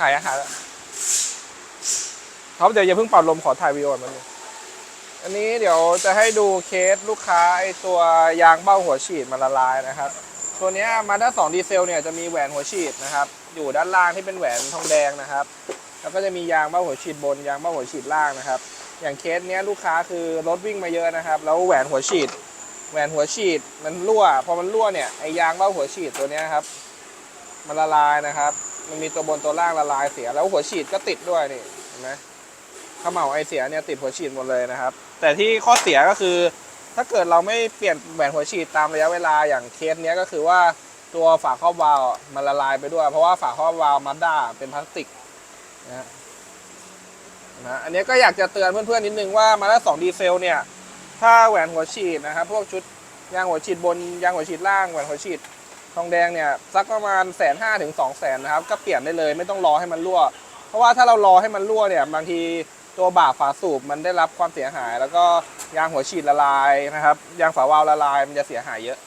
หายอาหารท็อปเดี๋ยวอย่าเพิ่งเป่าลมขอถ่ายวีดีโอมันอันนี้เดี๋ยวจะให้ดูเคสลูกค้าไอตัวยางเบ้าหัวฉีดมันละลายนะครับ ตัวเนี้มาด้าสองดีเซลเนี่ยจะมีแหวนหัวฉีดนะครับ อยู่ด้านล่างที่เป็นแหวนทองแดงนะครับ แล้วก็จะมียางเบ้าหัวฉีดบนยางเบ้าหัวฉีดล่างนะครับ อย่างเคสเนี้ยลูกค้าคือรถวิ่งมาเยอะนะครับ แล้วแหวนหัวฉีด แหวนหัวฉีดมันรั่ว พอมันรั่วเนี่ยไอยางเบ้าหัวฉีดตัวเนี้ยครับมันละลายนะครับ มันมีตัวบนตัวล่างละลายเสียแล้วหัวฉีดก็ติดด้วยนี่เห็นไหมเขม่าไอเสียเนี่ยติดหัวฉีดหมดเลยนะครับ แต่ที่ข้อเสียก็คือ ถ้าเกิดเราไม่เปลี่ยนแหวนหัวฉีดตามระยะเวลาอย่างเคสเนี้ยก็คือว่าตัวฝาครอบวาล์วมันละลายไปด้วย เพราะว่าฝาครอบวาล์วมาด้าเป็นพลาสติกนะฮะนะอันนี้ก็อยากจะเตือนเพื่อนๆนิดนึงว่ามาด้าสองดีเซลเนี่ยถ้าแหวนหัวฉีดนะครับพวกชุดยางหัวฉีดบนยางหัวฉีดล่างแหวนหัวฉีด ทองแดงเนี่ยสักประมาณแสนห้าถึงสองแสนนะครับก็เปลี่ยนได้เลยไม่ต้องรอให้มันรั่ว เพราะว่าถ้าเรารอให้มันรั่วเนี่ยบางทีตัวบ่าฝาสูบมันได้รับความเสียหาย แล้วก็ยางหัวฉีดละลายนะครับยางฝาวาล์วละลายมันจะเสียหายเยอะ